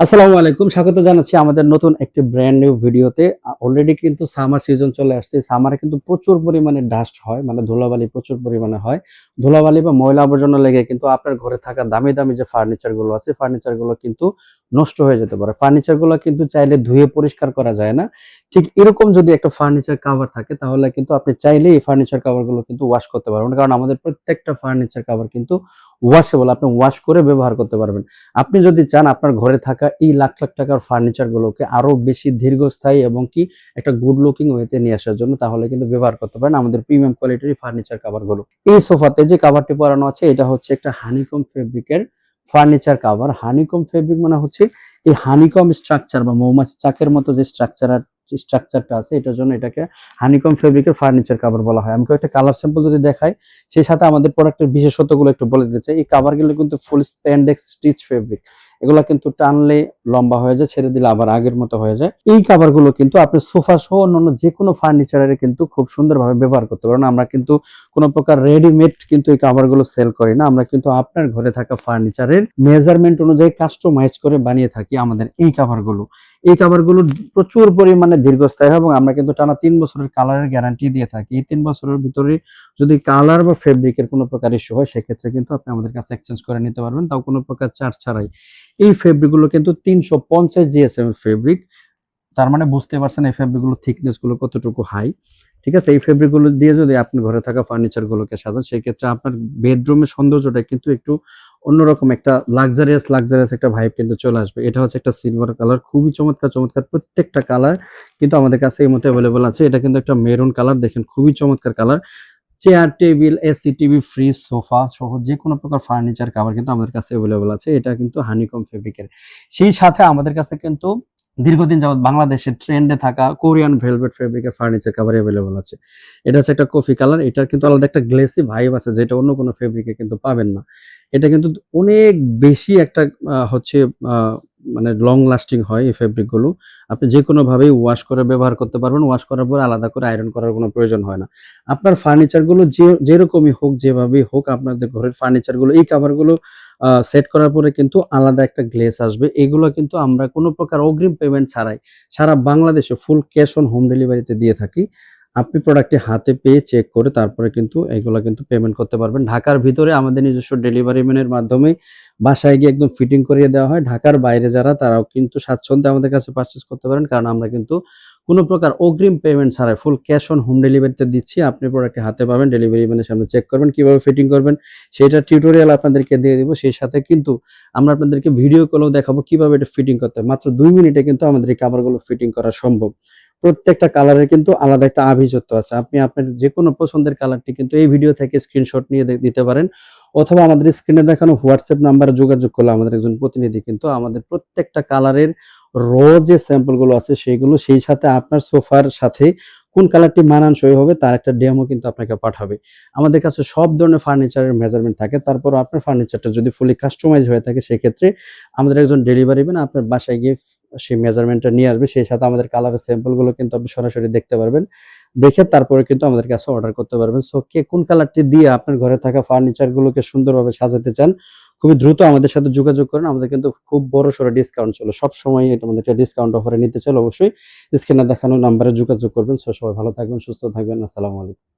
আসসালামু আলাইকুম। স্বাগত জানাচ্ছি আমাদের নতুন একটি ব্র্যান্ড নিউ ভিডিওতে অলরেডি কিন্তু সামার সিজন চলে আসছে। সামারে কিন্তু প্রচুর পরিমাণে ডাস্ট হয় মানে ধুলাবালি প্রচুর পরিমাণে হয়। ধুলাবালি বা ময়লা আবর্জনা লেগে কিন্তু আপনার ঘরে থাকা দামি দামি যে ফার্নিচারগুলো আছে ফার্নিচারগুলো কিন্তু নষ্ট হয়ে যেতে পারে। ফার্নিচারগুলো কিন্তু চাইলে ধুয়ে পরিষ্কার করা যায় না। ঠিক এরকম যদি একটা ফার্নিচার কাভার থাকে, তাহলে কিন্তু আপনি চাইলে এই ফার্নিচার কাভারগুলো কিন্তু ওয়াশ করতে পারবেন। কারণ আমাদের প্রত্যেকটা ফার্নিচার কাভার কিন্তু ওয়াশেবল আপনি ওয়াশ করে ব্যবহার করতে পারবেন। আপনি যদি চান আপনার ঘরে থাকা এই লাখ লাখ টাকার ফার্নিচার গুলোকে আরও বেশি দীর্ঘস্থায়ী এবং কি একটা গুড লুকিং ওয়েতে নিয়ে আসার জন্য, তাহলে কিন্তু ব্যবহার করতে পারেন আমাদের প্রিমিয়াম কোয়ালিটির ফার্নিচার কাভারগুলো। এই সোফাতে যে কাভারটি পরানো আছে, এটা হচ্ছে একটা হানিকম ফেব্রিকের ফার্নিচার কাভার হানিকম ফেব্রিক মানে হচ্ছে এই হানিকম স্ট্রাকচার বা মৌমাছি চাকের মতো যে স্ট্রাকচার স্ট্রাকচারটা আছে, এটার জন্য এটাকে হানিকম ফেব্রিকের ফার্নিচার কাভার বলা হয়। আমি একটা কালার স্যাম্পল যদি দেখাই, সেই সাথে আমাদের প্রোডাক্টের বিশেষত্বগুলো একটু বলে দিতে চাই। এই কাভারগুলো কিন্তু ফুল স্প্যান্ডেক্স স্টিচ ফেব্রিক এগুলা কিন্তু টানলে লম্বা হয়ে যায়, ছেড়ে দিলে আবার আগের মতো হয়ে যায়। এই কাভারগুলো কিন্তু আপনি সোফা সহ অন্যান্য যে কোনো ফার্নিচারের কিন্তু খুব সুন্দরভাবে ব্যবহার করতে পারেন। আমরা কিন্তু কোনো প্রকার রেডিমেড কিন্তু এই কাভারগুলো সেল করি না। আমরা কিন্তু আপনার ঘরে থাকা ফার্নিচারের মেজারমেন্ট অনুযায়ী কাস্টমাইজ করে বানিয়ে থাকি আমাদের এই কাভারগুলো। এই কাভারগুলো প্রচুর পরিমাণে দীর্ঘস্থায়ী এবং আমরা কিন্তু টানা তিন বছরের কালারের গ্যারান্টি দিয়ে থাকি। এই তিন বছরের ভিতরে যদি কালার বা ফেব্রিকের কোনো প্রকার ইস্যু হয়, সেক্ষেত্রে কিন্তু আপনি আমাদের কাছে এক্সচেঞ্জ করে নিতে পারবেন। তাও কোনো প্রকার চার্জ ছাড়াই। এই ফেব্রিকগুলো কিন্তু তিনশো পঞ্চাশ জিএসএম ফেব্রিক তার মানে বুঝতে পারছেন এই ফেব্রিকগুলো থিকনেসগুলো কতটুকু হাই ঠিক আছে? এই ফেব্রিকগুলো দিয়ে যদি আপনি ঘরে থাকা ফার্নিচার গুলোকে সাজান, সেক্ষেত্রে আপনার বেডরুমের সৌন্দর্যটা কিন্তু একটু অন্যরকম একটা লাক্সারিয়াস লাক্সারিয়াস একটা ভাইব কিন্তু চলে আসবে। এটা হচ্ছে একটা সিলভার কালার খুবই চমৎকার চমৎকার প্রত্যেকটা কালার কিন্তু আমাদের কাছে এই মতো অ্যাভেলেবল আছে। এটা কিন্তু একটা মেরুন কালার দেখেন খুবই চমৎকার colour chair table AC TV fridge sofa সহ যে কোনো প্রকার ফার্নিচার কাভার কিন্তু আমাদের কাছে অ্যাভেলেবল আছে। এটা কিন্তু হানিকম ফেব্রিকের সেই সাথে আমাদের কাছে কিন্তু দীর্ঘদিন যাবত বাংলাদেশের ট্রেন্ডে থাকা কোরিয়ান ভেলভেট ফেব্রিকের ফার্নিচার কাভার অ্যাভেলেবল আছে। এটা হচ্ছে একটা কফি কালার এটার কিন্তু আলাদা একটা গ্লেসি ভাইব আছে, যেটা অন্য কোনো ফেব্রিকে কিন্তু পাবেন না। এটা কিন্তু অনেক বেশি একটা হচ্ছে মানে লং লাস্টিং হয় এই ফেব্রিকগুলো আপনি যে কোনোভাবেই ওয়াশ করে ব্যবহার করতে পারবেন। ওয়াশ করার পর আলাদা করে আয়রন করার কোনো প্রয়োজন হয় না। আপনার ফার্নিচারগুলো যে, যেরকমই হোক, যেভাবেই হোক, আপনাদের ঘরের ফার্নিচারগুলো এই কাভারগুলো সেট করার পরে কিন্তু আলাদা একটা গ্লেস আসবে। এগুলো কিন্তু আমরা কোনো প্রকার অগ্রিম পেমেন্ট ছাড়াই সারা বাংলাদেশে ফুল ক্যাশ অন হোম ডেলিভারিতে দিয়ে থাকি। আপনি প্রোডাক্টটি হাতে পেয়ে চেক করে তারপরে কিন্তু এগুলো কিন্তু পেমেন্ট করতে পারবেন। ঢাকার ভিতরে আমাদের নিজস্ব ডেলিভারি ম্যানের মাধ্যমে বাসায় গিয়ে একদম ফিটিং করিয়ে দেওয়া হয়। ঢাকার বাইরে যারা, তারাও কিন্তু স্বাচ্ছন্দ্যে আমাদের কাছে পারচেস করতে পারেন। কারণ আমরা কিন্তু কোনো প্রকার অগ্রিম পেমেন্ট ছাড়াই ফুল ক্যাশ অন হোম ডেলিভারিতে দিচ্ছি। আপনি প্রোডাক্টটি হাতে পাবেন ডেলিভারি ম্যানের সামনে চেক করবেন, কীভাবে ফিটিং করবেন সেটা টিউটোরিয়াল আপনাদেরকে দিয়ে দেবো। সেই সাথে কিন্তু আমরা আপনাদেরকে ভিডিও কলেও দেখাবো কীভাবে এটা ফিটিং করতে মাত্র দুই মিনিটে কিন্তু আমাদের এই কাভারগুলো ফিটিং করা সম্ভব। প্রত্যেকটা কালারের কিন্তু আলাদা একটা আভিজাত্য আছে। আপনি আপনার যে কোনো পছন্দের কালারটি কিন্তু এই ভিডিও থেকে স্ক্রিনশট নিয়ে দিতে পারেন। অথবা আমাদের স্ক্রিনে দেখানো হোয়াটসঅ্যাপ নাম্বারে যোগাযোগ করলে আমাদের একজন প্রতিনিধি কিন্তু আমাদের প্রত্যেকটা কালারের র যে স্যাম্পলগুলো আছে, সেইগুলো সেই সাথে আপনার সোফার সাথে কোন কালারটি মানানসই হবে তার একটা ডেমো কিন্তু আপনাকে পাঠাবে। আমাদের কাছে সব ধরনের ফার্নিচারের মেজারমেন্ট থাকে তারপর আপনার ফার্নিচারটা যদি ফুলি কাস্টমাইজ হয়ে থাকে, সেক্ষেত্রে আমাদের একজন ডেলিভারি ম্যান আপনার বাসায় গিয়ে সেই মেজারমেন্টটা নিয়ে আসবে, সেই সাথে আমাদের কালারের স্যাম্পলগুলো কিন্তু আপনি সরাসরি দেখতে পারবেন। দেখে তারপরে কিন্তু আমাদের কাছে অর্ডার করতে পারবেন। সো কে কোন কালারটি দিয়ে আপনার ঘরে থাকা ফার্নিচারগুলোকে সুন্দরভাবে সাজাতে চান, খুবই দ্রুত আমাদের সাথে যোগাযোগ করেন। আমাদের কিন্তু খুব বড় সড়ো ডিসকাউন্ট ছিল সব সময় এটা আমাদের ডিসকাউন্ট অফারে নিতে চাইলে অবশ্যই স্ক্রিনে দেখানো নাম্বারে যোগাযোগ করবেন। সো সবাই ভালো থাকবেন, সুস্থ থাকবেন। আসসালামু আলাইকুম।